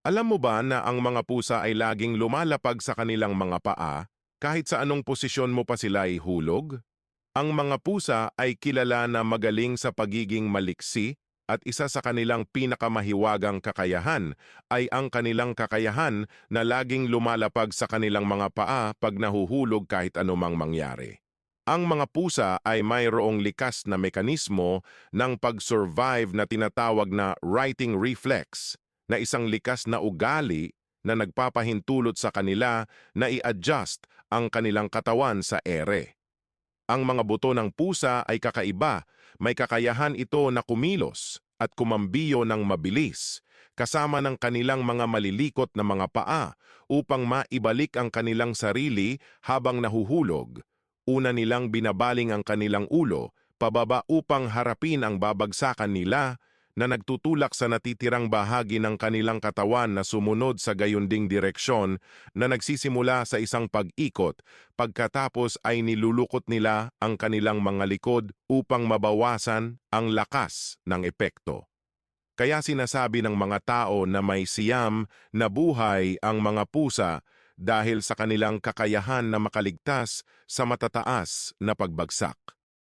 Alam mo ba na ang mga pusa ay laging lumalapag sa kanilang mga paa kahit sa anong posisyon mo pa sila ihulog? Ang mga pusa ay kilala na magaling sa pagiging maliksi at isa sa kanilang pinakamahiwagang kakayahan ay ang kanilang kakayahan na laging lumalapag sa kanilang mga paa pag nahuhulog kahit anumang mangyari. Ang mga pusa ay mayroong likas na mekanismo ng pag-survive na tinatawag na writing reflex, na isang likas na ugali na nagpapahintulot sa kanila na i-adjust ang kanilang katawan sa ere. Ang mga buto ng pusa ay kakaiba, may kakayahan ito na kumilos at kumambiyo ng mabilis, kasama ng kanilang mga malilikot na mga paa upang maibalik ang kanilang sarili habang nahuhulog. Una nilang binabaling ang kanilang ulo, pababa upang harapin ang babagsakan nila na nagtutulak sa natitirang bahagi ng kanilang katawan na sumunod sa gayunding direksyon na nagsisimula sa isang pag-ikot pagkatapos ay nilulukot nila ang kanilang mga likod upang mabawasan ang lakas ng epekto. Kaya sinasabi ng mga tao na may siyam na buhay ang mga pusa dahil sa kanilang kakayahan na makaligtas sa matataas na pagbagsak.